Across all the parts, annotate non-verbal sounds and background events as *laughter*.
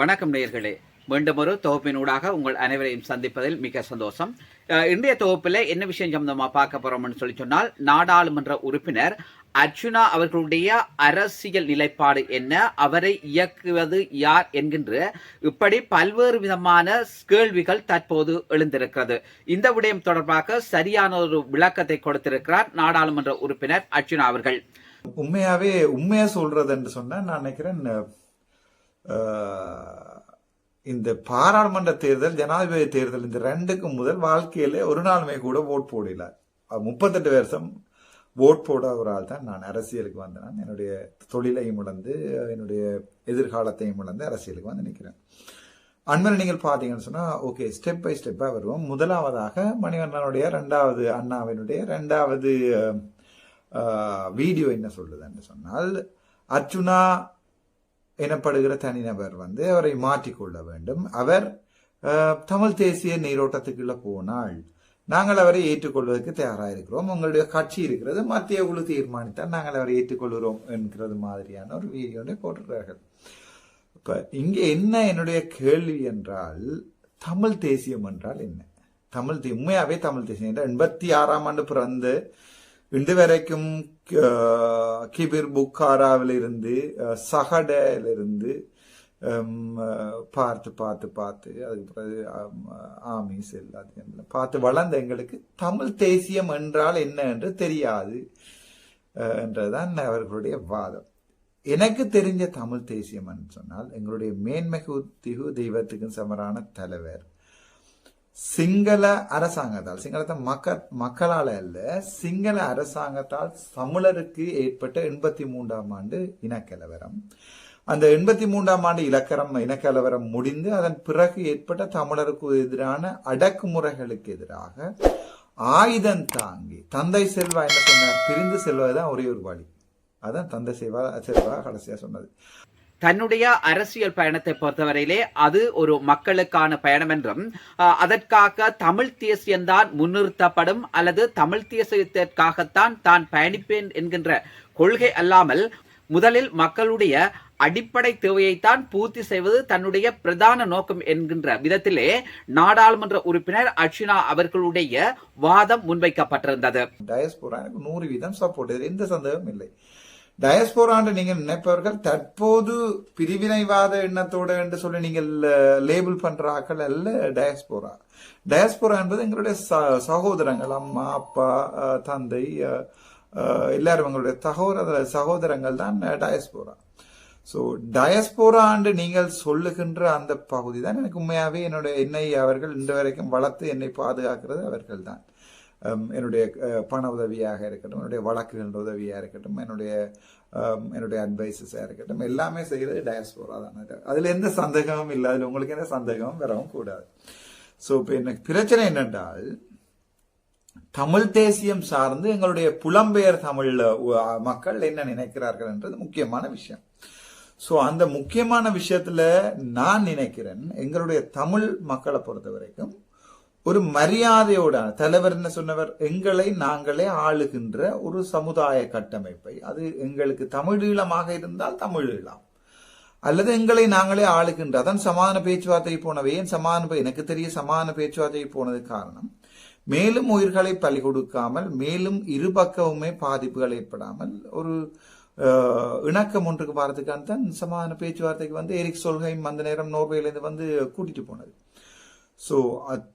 வணக்கம் நேயர்களே. மீண்டும் ஒரு தொகுப்பினூடாக உங்கள் அனைவரையும் சந்திப்பதில் மிக சந்தோஷம். இன்றைய தொகுப்பில் என்ன விஷயம் சம்பந்தமாக பார்க்க போறோம்னு சொல்லி சொன்னால் நாடாளுமன்ற உறுப்பினர் அர்ஜுனா அவர்களுடைய அரசியல் நிலைப்பாடு என்ன அவரை இயக்குவது யார் என்கின்ற இப்படி பல்வேறு விதமான கேள்விகள் தற்போது எழுந்திருக்கிறது. இந்த விடயம் தொடர்பாக சரியான ஒரு விளக்கத்தை கொடுத்திருக்கிறார் நாடாளுமன்ற உறுப்பினர் அர்ஜுனா அவர்கள். உண்மையாவே உண்மையா சொல்றது என்று சொன்னா நான் நினைக்கிறேன் இந்த பாராளுமன்ற தேர்தல் ஜனாதிபதி தேர்தல் இந்த ரெண்டுக்கும் முதல் வாழ்க்கையில ஒரு நாளுமே கூட ஓட் போடல. முப்பத்தெட்டு வருஷம் ஓட் போட ஒரு ஆள் தான் நான் அரசியலுக்கு வந்தேன். என்னுடைய தொழிலையும் இழந்து என்னுடைய எதிர்காலத்தையும் இழந்து அரசியலுக்கு வந்து நிற்கிறேன். அண்மையில் நீங்கள் பார்த்தீங்கன்னு சொன்னால் ஓகே ஸ்டெப் பை ஸ்டெப்பாக வருவோம். முதலாவதாக மணிவண்ணனுடைய ரெண்டாவது அண்ணாவினுடைய ரெண்டாவது வீடியோ என்ன சொல்லுதுன்னு சொன்னால் அர்ச்சுனா எனப்படுகிற தனிநபர் வந்து அவரை மாற்றிக்கொள்ள வேண்டும். அவர் தமிழ் தேசிய நீரோட்டத்துக்குள்ள போனால் நாங்கள் அவரை ஏற்றுக்கொள்வதற்கு தயாராக இருக்கிறோம். உங்களுடைய கட்சி இருக்கிறது மத்திய குழு தீர்மானித்தால் நாங்கள் அவரை ஏற்றுக்கொள்கிறோம் என்கிறது மாதிரியான ஒரு வீடியோனை போட்டிருக்கிறார்கள். இப்போ இங்கே என்ன என்னுடைய கேள்வி என்றால் தமிழ் தேசியம் என்றால் என்ன? தமிழ் தே- தமிழ் தேசியம். என்றால் எண்பத்தி ஆறாம் ஆண்டு பிறந்து இன்று வரைக்கும் கிபிர் புக்காராவிலிருந்து அஹ், சகடையிலிருந்து பார்த்து பார்த்து பார்த்து அதுக்கு பிறகு ஆம், ஆமீஸ் எல்லாத்தையும் பார்த்து வளர்ந்த எங்களுக்கு தமிழ் தேசியம் என்றால் என்ன என்று தெரியாது அஹ், என்றுதான் அவர்களுடைய வாதம். எனக்கு தெரிஞ்ச தமிழ் தேசியம் என்று சொன்னால் எங்களுடைய மேன்மிகு திகு தெய்வத்துக்கும் சமரான தலைவர். சிங்கள அரசாங்கத்தால் சிங்களத்தை மக்கள் மக்களால் அல்ல சிங்கள அரசாங்கத்தால் தமிழருக்கு ஏற்பட்ட எண்பத்தி மூன்றாம் ஆண்டு இனக்கலவரம். அந்த எண்பத்தி மூன்றாம் ஆண்டு இலக்கரம் இனக்கலவரம் முடிந்து அதன் பிறகு ஏற்பட்ட தமிழருக்கு எதிரான அடக்குமுறைகளுக்கு எதிராக ஆயுதம் தாங்கி தந்தை செல்வா என்ன சொன்னார்? பிரிந்து செல்வதுதான் ஒரே ஒரு வழி. அதான் தந்தை செல்வா செல்வா கடைசியா சொன்னது. தன்னுடைய அரசியல் பயணத்தை பொறுத்தவரையிலே அது ஒரு மக்களுக்கான பயணம் என்றும் அதற்காக தமிழ் தேசியம்தான் முன்னிறுத்தப்படும் அல்லது தமிழ் தேசியத்திற்காகத்தான் தான் பயணிப்பேன் என்கின்ற கொள்கை அல்லாமல் முதலில் மக்களுடைய அடிப்படை தேவையைத்தான் பூர்த்தி செய்வது தன்னுடைய பிரதான நோக்கம் என்கின்ற விதத்திலே நாடாளுமன்ற உறுப்பினர் அர்ச்சுனா அவர்களுடைய வாதம் முன்வைக்கப்பட்டிருந்தது. நூறு வீதம் சப்போர்ட் எந்த சந்தேகம் இல்லை. டயஸ்போரான்னு நீங்கள் நினைப்பவர்கள் தற்போது பிரிவினைவாத எண்ணத்தோட என்று சொல்லி நீங்கள் லேபிள் பண்ற ஆக்கள் அல்ல டயஸ்போரா. டயஸ்போரா என்பது எங்களுடைய ச- சகோதரங்கள் அம்மா அப்பா தந்தை எல்லாரும் எங்களுடைய சகோதர சகோதரங்கள் தான் டயஸ்போரா. ஸோ டயஸ்போரா ஆண்டு நீங்கள் சொல்லுகின்ற அந்த பகுதி தான் எனக்கு உண்மையாகவே என்னுடைய என்னை அவர்கள் இன்று வரைக்கும் வளர்த்து என்னை பாதுகாக்கிறது அவர்கள் தான். Um, என்னுடைய uh, பண உதவியாக இருக்கட்டும் என்னுடைய வழக்குகள் உதவியாக இருக்கட்டும் என்னுடைய um, என்னுடைய அட்வைசஸாக இருக்கட்டும் எல்லாமே செய்கிறது டயஸ்போரா தான். அதில் எந்த சந்தேகமும் இல்லை. அதில் உங்களுக்கு எந்த சந்தேகமும் வரவும் கூடாது. ஸோ இப்போ எனக்கு பிரச்சனை என்னென்றால் தமிழ் தேசியம் சார்ந்து எங்களுடைய புலம்பெயர் தமிழ் மக்கள் என்ன நினைக்கிறார்கள் என்றது முக்கியமான விஷயம். ஸோ அந்த முக்கியமான விஷயத்துல நான் நினைக்கிறேன் எங்களுடைய தமிழ் மக்களை பொறுத்த வரைக்கும் ஒரு மரியாதையோட தலைவர் என்ன சொன்னவர்? எங்களை நாங்களே ஆளுகின்ற ஒரு சமுதாய கட்டமைப்பை. அது எங்களுக்கு தமிழீழமாக இருந்தால் தமிழீழம் அல்லது எங்களை நாங்களே ஆளுகின்ற அதான் சமாதான பேச்சுவார்த்தை போனவை. ஏன் சமாதான எனக்கு தெரிய சமாதான பேச்சுவார்த்தை போனது காரணம் மேலும் உயிர்களை பலி கொடுக்காமல் மேலும் இரு பக்கமுமே பாதிப்புகள் ஏற்படாமல் ஒரு இணக்கம் ஒன்றுக்கு பாரத்துக்கான தான் சமாதான பேச்சுவார்த்தைக்கு வந்து எரிக் சொல்கையும் அந்த நேரம் நோர்வேலேருந்து வந்து கூட்டிட்டு போனது. ஸோ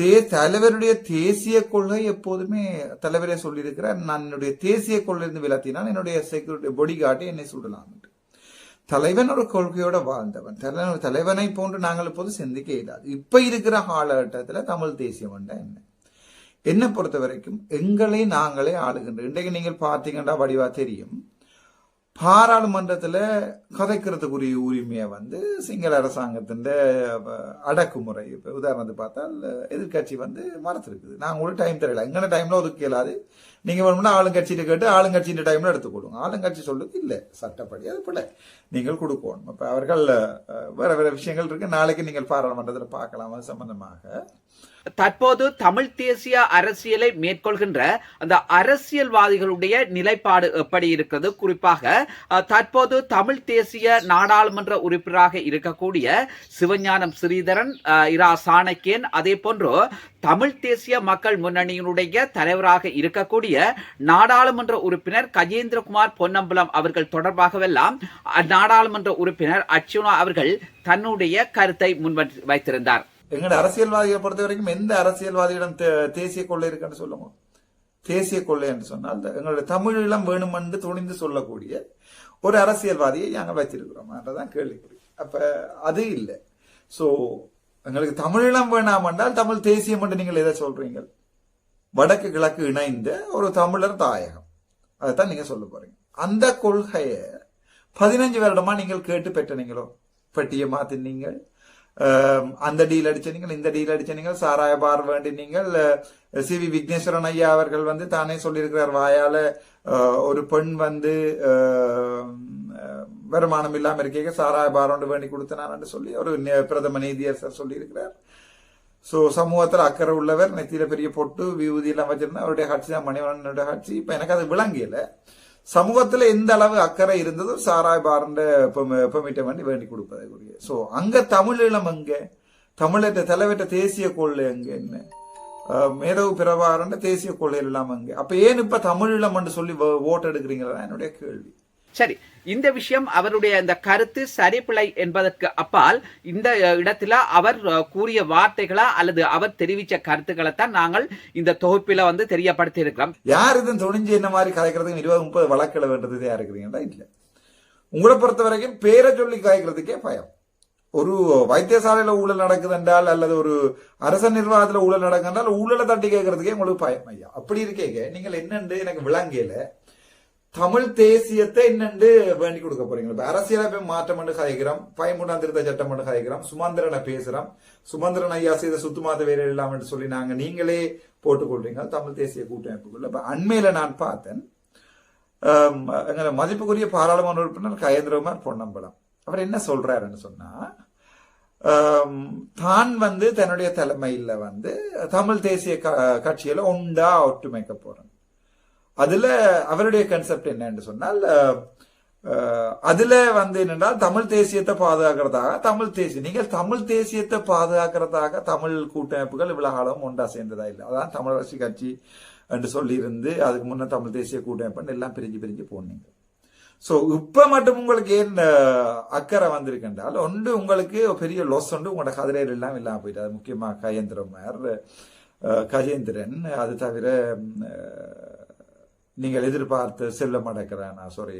தே தலைவருடைய தேசிய கொள்கை எப்போதுமே தலைவரே சொல்லியிருக்கிறார். நான் என்னுடைய தேசிய கொள்கையிலிருந்து விலத்தினால் என்னுடைய செக்யூரிட்டி பொடி காட்டி என்னை சுடலாம் தலைவன் ஒரு கொள்கையோட வாழ்ந்தவன். தலைவன் தலைவனை போன்று நாங்கள் இப்போது சிந்திக்க இயலாது இப்ப இருக்கிற காலகட்டத்தில் தமிழ் தேசியம் என்றா என்ன? என்னை பொறுத்த வரைக்கும் எங்களை நாங்களே ஆளுகின்ற இன்றைக்கு நீங்கள் பார்த்தீங்கன்னா வடிவா தெரியும். பாராளுமன்றத்தில் கதைக்கிறதுக்குரிய உரிமையை வந்து சிங்கள அரசாங்கத்தின் அடக்குமுறை. இப்போ உதாரணத்துக்கு பார்த்தால் எதிர்கட்சி வந்து மறந்துருக்குது. நாங்கள் கூட டைம் தரல. எங்கன டைமில் ஒதுக்க இயலாது நீங்க வேணும்னா ஆளுங்கட்சியிட்ட கேட்டு ஆளுங்கட்சியின் டைம்ல கொடுங்க ஆளுங்கட்சி சொல்லுது இல்ல சட்டப்படி அது போல. நீங்கள் கொடுக்கணும். இப்போ அவர்கள் வேறு வேற வேற விஷயங்கள் இருக்கு. நாளைக்கு நீங்கள் பாராளுமன்றத்தில் பார்க்கலாம். அது சம்பந்தமாக. தற்போது தமிழ் தேசிய அரசியலை மேற்கொள்கின்ற அந்த அரசியல்வாதிகளுடைய நிலைப்பாடு எப்படி இருக்கிறது? குறிப்பாக தற்போது தமிழ் தேசிய நாடாளுமன்ற உறுப்பினராக இருக்கக்கூடிய சிவஞானம் ஸ்ரீதரன் இரா சாணக்கியன் அதே போன்று தமிழ் தேசிய மக்கள் முன்னணியினுடைய தலைவராக இருக்கக்கூடிய நாடாளுமன்ற உறுப்பினர் கஜேந்திரகுமார் பொன்னம்பலம் அவர்கள் தொடர்பாகவெல்லாம் நாடாளுமன்ற உறுப்பினர் அர்ச்சுனா அவர்கள் தன்னுடைய கருத்தை முன் வைத்திருந்தார். எங்களோட அரசியல்வாதியை பொறுத்த வரைக்கும் எந்த அரசியல்வாதியிடம் தேசிய கொள்ளை இருக்குன்னு சொல்லுங்க. தேசிய கொள்ளை என்று சொன்னால் இந்த எங்களுடைய தமிழீழம் வேணுமென்று துணிந்து சொல்லக்கூடிய ஒரு அரசியல்வாதியை நாங்கள் வைத்திருக்கிறோம். என்றதான் கேள்விக்குறி. அப்ப அது இல்லை. ஸோ எங்களுக்கு தமிழீழம் வேணாம் என்றால் தமிழ் தேசியம் என்று நீங்கள் எதை சொல்றீங்க? வடக்கு கிழக்கு இணைந்த ஒரு தமிழர் தாயகம். அதைத்தான் நீங்க சொல்ல போறீங்க. அந்த கொள்கையை பதினஞ்சு வருடமா நீங்கள் கேட்டு பெற்றனீங்களோ பெட்டியை மாத்தினீங்கள் அந்த டீல் அடிச்ச நீங்கள் இந்த டீல் அடிச்ச நீங்கள் சாராய பார் வேண்டி நீங்கள் சி வி விக்னேஸ்வரன் ஐயா அவர்கள் வந்து தானே சொல்லியிருக்கிறார் வாயால ஒரு பெண் வந்து வருமானம் இல்லாம இருக்கீங்க சாராய பார் ஒன்று வேண்டி கொடுத்தனான்னு சொல்லி ஒரு பிரதம பிரதம நீதியரசர் சொல்லியிருக்கிறார் சோ சமூகத்துல அக்கறை உள்ளவர் நெத்தியில பெரிய பொட்டு விபூதி எல்லாம் வச்சிருந்தா அவருடைய கட்சி தான் மணிவண்ணனுடைய ஹட்சி இப்ப எனக்கு அது விளங்கியல சமூகத்துல எந்த அளவு அக்கறை இருந்ததோ சாராய் பார்ந்த பெர்மிட்டை வேண்டி வேண்டி கொடுப்பதற்குரிய சோ அங்க தமிழீழம் எங்க? தமிழற்ற தலைவற்ற தேசிய கொள்ளை எங்க என்ன? மேதவு பிரபாரண்ட தேசிய கொள்கைகள் இல்லாமல் அங்க அப்ப ஏன் இப்ப தமிழீழம் என்று சொல்லி ஓட்டு எடுக்கிறீங்களா என்னுடைய கேள்வி. சரி இந்த விஷயம் அவருடைய இந்த கருத்து சரிப்பிழை என்பதற்கு அப்பால் இந்த இடத்துல அவர் கூறிய வார்த்தைகளா அல்லது அவர் தெரிவித்த கருத்துக்களை தான் நாங்கள் இந்த தொகுப்பில வந்து தெரியப்படுத்தி இருக்கிறோம் யார் இதன் துணிஞ்சு என்ன மாதிரி கலைக்கிறதுக்கு இருபது முப்பது வழக்கில் வேண்டது யார் இருக்கிறீங்களா இல்லை. உங்களை பொறுத்த வரைக்கும் பேரை சொல்லி காய்க்கிறதுக்கே பயம். ஒரு வைத்தியசாலையில் ஊழல் நடக்குது என்றால் அல்லது ஒரு அரச நிர்வாகத்தில் ஊழல் நடக்குது என்றால் ஊழலை தட்டி கேட்கறதுக்கே உங்களுக்கு பயம். ஐயா அப்படி இருக்கேங்க. நீங்கள் என்னென்று எனக்கு விளங்கியல தமிழ் தேசியத்தை என்னென்று வேண்டி கொடுக்க போறீங்க. இப்ப அரசியலமைப்பு மாற்றம் என்று கதைக்கிறோம் பயமுடான் திருத்த சட்டம் என்று கதைக்கிறோம் சுமந்திரனை பேசுறோம். சுமந்திரன் ஐயா செய்த சுத்துமாத வேலை இல்லாம என்று சொல்லி நாங்க நீங்களே போட்டுக்கொள்றீங்க தமிழ் தேசிய கூட்டமைப்புக்குள்ள. இப்ப அண்மையில நான் பார்த்தேன். ஆம், எங்களை மதிப்புக்குரிய பாராளுமன்ற உறுப்பினர் கயேந்திரகுமார் பொன்னம்பலம். அவர் என்ன சொல்றாருன்னு சொன்னா தான் வந்து தன்னுடைய தலைமையில வந்து தமிழ் தேசிய க- கட்சியில உண்டா ஒற்றுமைக்க போறேன் அதுல அவருடைய கன்செப்ட் என்னன்னு சொன்னால் அதுல வந்து என்னன்னா தமிழ் தேசியத்தை பாதுகாக்கிறதாக தமிழ் தேசியம் நீங்கள் தமிழ் தேசியத்தை பாதுகாக்கிறதாக தமிழ் கூட்டமைப்புகள் இவ்வளவு காலம் ஒன்றா சேர்ந்ததா இல்லை. அதான் தமிழ் அரசு கட்சி என்று சொல்லியிருந்து அதுக்கு முன்ன தமிழ் தேசிய கூட்டமைப்புன்னு எல்லாம் பிரிஞ்சு பிரிஞ்சு போனீங்க. ஸோ இப்போ மட்டும் உங்களுக்கு ஏன் அக்கறை வந்திருக்கின்றால் ஒன்று உங்களுக்கு பெரிய லொஸ் உண்டு உங்களோட கதிரையில் எல்லாம் இல்லாமல் போயிட்டு அது முக்கியமாக கயேந்திரமார் கஜேந்திரன் அது தவிர நீங்கள் எதிர்பார்த்து செல்ல அடக்கிறானா சாரி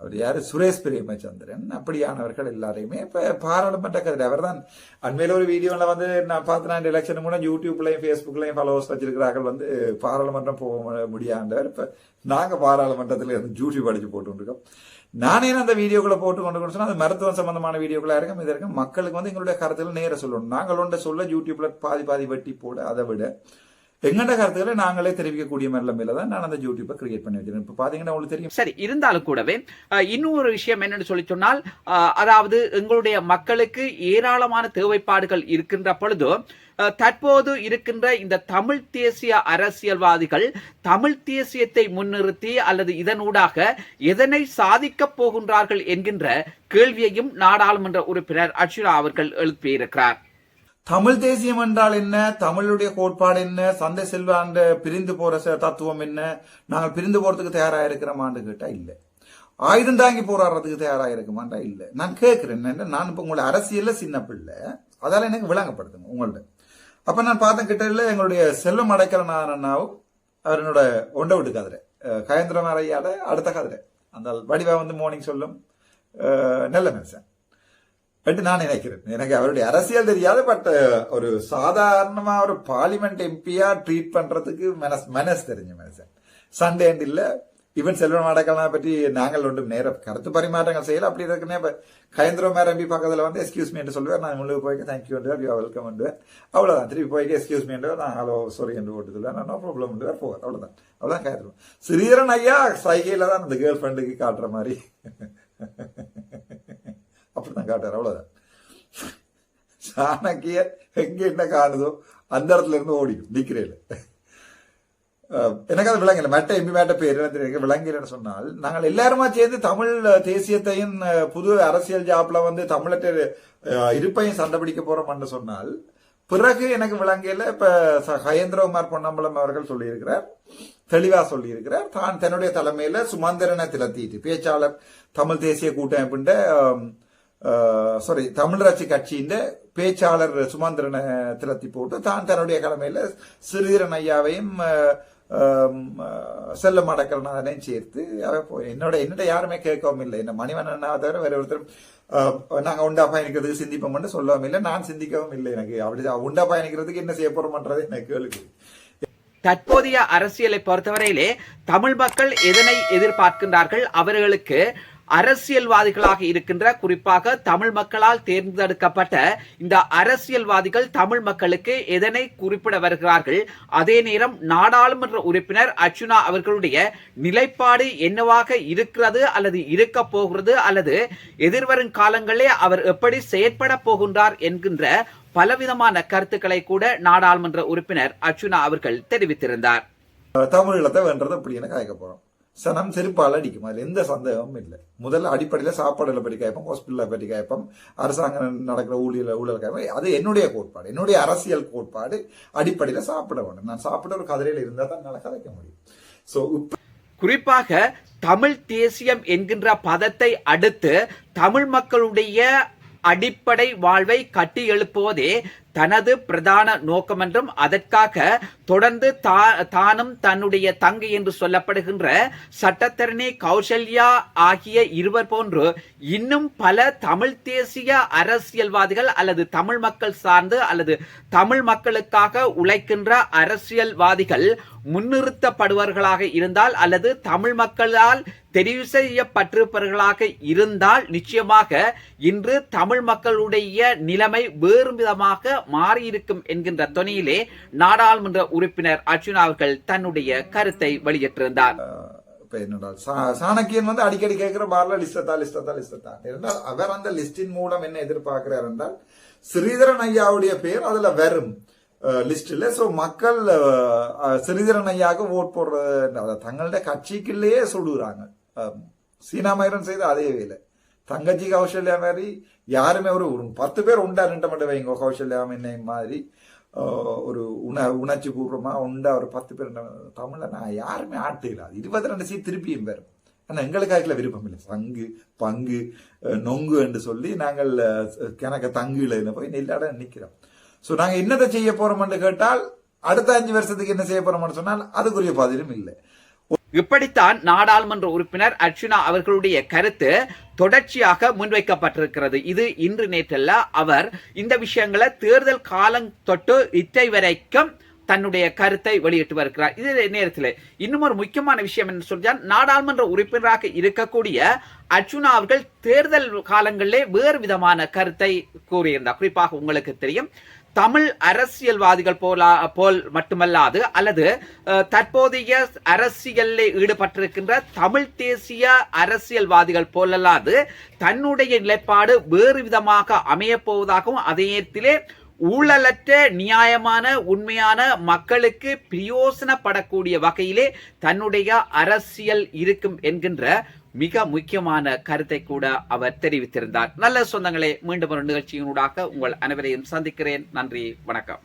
அவர் யாரு? சுரேஷ் பிரேமச்சந்திரன். அப்படியானவர்கள் எல்லாரையுமே இப்போ பாராளுமன்ற கதிரை அவர் தான் அண்மையில் ஒரு வீடியோவில் வந்து நான் பார்த்தேன் இந்த எலெக்ஷன் கூட யூடியூப்லையும் ஃபேஸ்புக்லையும் ஃபாலோவர்ஸ் வச்சிருக்கிறார்கள் வந்து பாராளுமன்றம் போக முடியாண்டவர் இப்போ நாங்கள் பாராளுமன்றத்தில் இருந்து யூடியூப் அடிச்சு போட்டு இருக்கோம் நானே அந்த வீடியோக்களை போட்டு கொண்டு கொண்டு சொன்னால் அது மருத்துவம் சம்பந்தமான வீடியோக்களாக இருக்கும் இது இருக்கும். மக்களுக்கு வந்து எங்களுடைய கருத்தில் நேர சொல்லணும். நாங்கள் ஒன்றை சொல்ல யூடியூப்ல பாதி பாதி வெட்டி போட அதை விட எங்கண்ட கருத்துக்களை நாங்களே தெரிவிக்கக்கூடிய நிலைமையில தான் நான் அந்த யூடியூப்பை கிரியேட் பண்ணி வச்சிருக்கேன். இப்ப பாத்தீங்கன்னா உங்களுக்கு தெரியும். சரி இருந்தாலும் கூடவே இன்னும் ஒரு விஷயம் என்னன்னு சொல்லி சொன்னால் அதாவது எங்களுடைய மக்களுக்கு ஏராளமான தேவைப்பாடுகள் இருக்கின்ற பொழுது தற்போது இருக்கின்ற இந்த தமிழ் தேசிய அரசியல்வாதிகள் தமிழ் தேசியத்தை முன்னிறுத்தி அல்லது இதனூடாக எதனை சாதிக்கப் போகின்றார்கள் என்கின்ற கேள்வியையும் நாடாளுமன்ற உறுப்பினர் அர்ச்சுனா அவர்கள் எழுப்பியிருக்கிறார். தமிழ் தேசியம் என்றால் என்ன? தமிழுடைய கோட்பாடு என்ன? சந்தை செல்வாண்ட பிரிந்து போற தத்துவம் என்ன? நாங்கள் பிரிந்து போறதுக்கு தயாரா இருக்கிறோமான்னு கேட்டா இல்லை. ஆயுதம் தாங்கி போராடுறதுக்கு தயாரா இருக்குமாண்டா இல்லை. நான் கேட்கிறேன் என்ன நான் இப்ப உங்களோட அரசியல்ல சின்ன பிள்ளை. அதால எனக்கு விளங்கப்படுத்துங்க உங்கள்ட்ட. அப்ப நான் பார்த்தேன் கிட்ட எங்களுடைய செல்வம் அடைக்கலனார் அண்ணாவும் அவர் என்னோட ஒண்ட விட்டு கதிரை. அஹ், அடுத்த கதிரை. அந்த வடிவா வந்து மார்னிங் சொல்லும் நல்ல மனுஷன். பட் நான் நினைக்கிறேன். எனக்கு அவருடைய அரசியல் தெரியாது பட் ஒரு சாதாரணமா ஒரு பார்லிமெண்ட் எம்பியா ட்ரீட் பண்றதுக்கு மனஸ் மனசு தெரிஞ்ச மனுஷன். சண்டே இல்ல. ஈவன் செல்வன் அடக்கலனா பற்றி நாங்கள் ஒன்றும் நேர கருத்து பரிமாற்றங்கள் செய்யல. அப்படி இருக்குன்னே இப்போ கயந்திரோ மேர் எம்பி பக்கத்தில் வந்து எஸ்கியூஸ் மீ என்று சொல்லுவேன் நான் உள்ளே போய்க்கு தேங்க்யூ என்று யூ வெல்கம் பண்ணுவேன் அவ்வளோதான் திருப்பி போய்க்கு எஸ்கியூஸ் மீ நான் ஹலோ சாரி என்று ஓட்டு சொல்லுவேன் நோ ப்ராப்ளம் என்று போவார். அவ்வளோதான் அவ்வளோதான் கயந்திரம் ஸ்ரீதரன் ஐயா சைகையில் தான் அந்த கேர்ள் ஃப்ரெண்டுக்கு காட்டுற மாதிரி. *laughs* நான் காட்டுறேன் அவ்வளவுதான். சாணக்கிய எங்க என்ன காணுதோ அந்த இடத்துல இருந்து ஓடிடும் நிக்கிறேன் எனக்கு அது விளங்கல. மேட்ட எம்பி மேட்ட பேர் எனக்கு விளங்கலன்னு சொன்னால் நாங்கள் எல்லாருமா சேர்ந்து தமிழ் தேசியத்தையும் புது அரசியல் ஜாப்ல வந்து தமிழற்ற இருப்பையும் சண்டை பிடிக்க போறோம்னு சொன்னால் பிறகு எனக்கு விளங்கல இப்ப ஹயேந்திரகுமார் பொன்னம்பலம் அவர்கள் சொல்லியிருக்கிறார் தெளிவா சொல்லியிருக்கிறார். தான் தன்னுடைய தலைமையில சுமந்திரனை திலத்திட்டு பேச்சாளர் தமிழ் தேசிய கூட்டமைப்புண்ட சாரி தமிழராட்சி கட்சியின் பேச்சாளர் சுமந்திரனை திலத்தி போட்டு தான் தன்னுடைய கடமையில சிறீரன் ஐயாவையும் செல்ல ஆம், சேர்த்து என்னோட என்னோட யாருமே கேட்கவும் இல்லை. என்ன மணிவண்ணன் தவிர வேற ஒருத்தரும் நாங்கள் நாங்க உண்டா பயணிக்கிறதுக்கு சிந்திப்போம்னு சொல்லவும் இல்லை. நான் சிந்திக்கவும் இல்லை எனக்கு. அப்படி உண்டா பயணிக்கிறதுக்கு என்ன செய்ய போறோம்ன்றது எனக்கு கேளுக்கு தற்போதைய அரசியலை பொறுத்தவரையிலே தமிழ் மக்கள் எதனை எதிர்பார்க்கின்றார்கள்? அவர்களுக்கு அரசியல்வாதிகளாக இருக்கின்ற குறிப்பாக தமிழ் மக்களால் தேர்ந்தெடுக்கப்பட்ட இந்த அரசியல்வாதிகள் தமிழ் மக்களுக்கு எதனை குறிப்பிட வருகிறார்கள்? அதே நேரம் நாடாளுமன்ற உறுப்பினர் அர்ச்சுனா அவர்களுடைய நிலைப்பாடு என்னவாக இருக்கிறது அல்லது இருக்க போகிறது அல்லது எதிர்வரும் காலங்களில் அவர் எப்படி செயற்பட போகின்றார் என்கின்ற பலவிதமான கருத்துக்களை கூட நாடாளுமன்ற உறுப்பினர் அர்ச்சுனா அவர்கள் தெரிவித்திருந்தார். தமிழீழத்தை வென்றது என காய்க்க போறோம். சனம் செருப்பால் அடிக்கும். அதில் எந்த சந்தேகமும் இல்லை. முதல்ல அடிப்படையில் சாப்பாடுல பற்றி கேட்போம் ஹாஸ்பிட்டலில் பற்றி கேட்போம் அரசாங்கம் நடக்கிற ஊழியர் ஊழல் கேட்போம் அது என்னுடைய கோட்பாடு என்னுடைய அரசியல் கோட்பாடு அடிப்படையில் சாப்பிட வேண்டும். நான் சாப்பிட ஒரு கதிரையில் இருந்தால் தான் என்னால் கதைக்க முடியும். ஸோ குறிப்பாக தமிழ் தேசியம் என்கின்ற பதத்தை அடுத்து தமிழ் மக்களுடைய அடிப்படை வாழ்வை கட்டி எழுப்புவதே தனது பிரதான நோக்கம் என்றும் அதற்காக தொடர்ந்து தா- தானும் தன்னுடைய தங்கை என்று சொல்லப்படுகின்ற சட்டத்தரணி கௌசல்யா ஆகிய இருவர் போன்று இன்னும் பல தமிழ் தேசிய அரசியல்வாதிகள் அல்லது தமிழ் மக்கள் சார்ந்து அல்லது தமிழ் மக்களுக்காக உழைக்கின்ற அரசியல்வாதிகள் முன்னிறுத்தப்படுவர்களாக இருந்தால் அல்லது தமிழ் மக்களால் தெரிவு செய்யப்பட்டிருப்பவர்களாக இருந்தால் நிச்சயமாக இன்று தமிழ் மக்களுடைய நிலைமை வேறு விதமாக மாறியிருக்கும் என்கின்ற துணையிலே நாடாளுமன்ற உறுப்பினர் அர்ஜுனா அவர்கள் தன்னுடைய கருத்தை வெளியிட்டிருந்தார். சா- சாணக்கியன் வந்து அடிக்கடி கேட்கிற பார்ல லிஸ்டத்தா லிஸ்டத்தா லிஸ்டத்தா. இருந்தால் அவர் அந்த லிஸ்டின் மூலம் என்ன எதிர்பார்க்கிறார் என்றால் ஸ்ரீதரன் ஐயாவுடைய பேர் அதுல வரும் லிஸ்ட்ல சோ மக்கள் ஸ்ரீதரன் ஐயாவுக்கு ஓட் போடுறது தங்களுடைய கட்சிக்குள்ளேயே சொல்லுறாங்க சீனா மயிரன் செய்த அதே வேலை. தங்கச்சி கௌசல்யா மாதிரி யாருமே ஒரு ஒரு பத்து பேர் உண்டா நின்ற மட்டும் வைங்க. கௌசல்யா என்ன மாதிரி ஒரு உண உணர்ச்சி பூர்வமா உண்டா ஒரு பத்து பேர் நின்ற- தமிழ்ல நான் யாருமே ஆட்டுல இருபத்தி ரெண்டு சீ திருப்பியும் பேரும் ஆனா எங்களுக்கு அதுல விருப்பம் இல்லை. பங்கு பங்கு நொங்கு என்று சொல்லி நாங்கள் அஹ், தங்கு தங்குல போய் நெல்லாட நிக்கிறோம். சோ நாங்க என்னத்தை செய்ய போறோம்னு கேட்டால் அடுத்த அஞ்சு வருஷத்துக்கு என்ன செய்ய போறோம்னு சொன்னால் அதுக்குரிய பதிலும் இல்லை. இப்படித்தான் நாடாளுமன்ற உறுப்பினர் அர்ச்சுனா அவர்களுடைய கருத்து தொடர்ச்சியாக முன்வைக்கப்பட்டிருக்கிறது. இது இன்று நேற்றல்ல. அவர் இந்த விஷயங்களை தேர்தல் காலம் தொட்டு இத்தை வரைக்கும் தன்னுடைய கருத்தை வெளியிட்டு வருகிறார். இது நேரத்தில் இன்னும் ஒரு முக்கியமான விஷயம் என்ன சொல்றால் நாடாளுமன்ற உறுப்பினராக இருக்கக்கூடிய அர்ஜுனா அவர்கள் தேர்தல் காலங்களிலே வேறு விதமான கருத்தை கூறியிருந்தார். குறிப்பாக உங்களுக்கு தெரியும் தமிழ் அரசியல்வாதிகள் போலா போல் மட்டுமல்லாது அல்லது தற்போதைய அரசியலில் ஈடுபட்டிருக்கின்ற தமிழ் தேசிய அரசியல்வாதிகள் போலல்லாது தன்னுடைய நிலைப்பாடு வேறு விதமாக அமையப்போவதாகவும் அதே நேரத்திலே ஊழலற்ற நியாயமான உண்மையான மக்களுக்கு பிரயோசனப்படக்கூடிய வகையிலே தன்னுடைய அரசியல் இருக்கும் என்கின்ற மிக முக்கியமான கருத்தை கூட அவர் தெரிவித்திருந்தார். நல்ல சொந்தங்களே மீண்டும் ஒரு நிகழ்ச்சியினூடாக உங்கள் அனைவரையும் சந்திக்கிறேன். நன்றி வணக்கம்.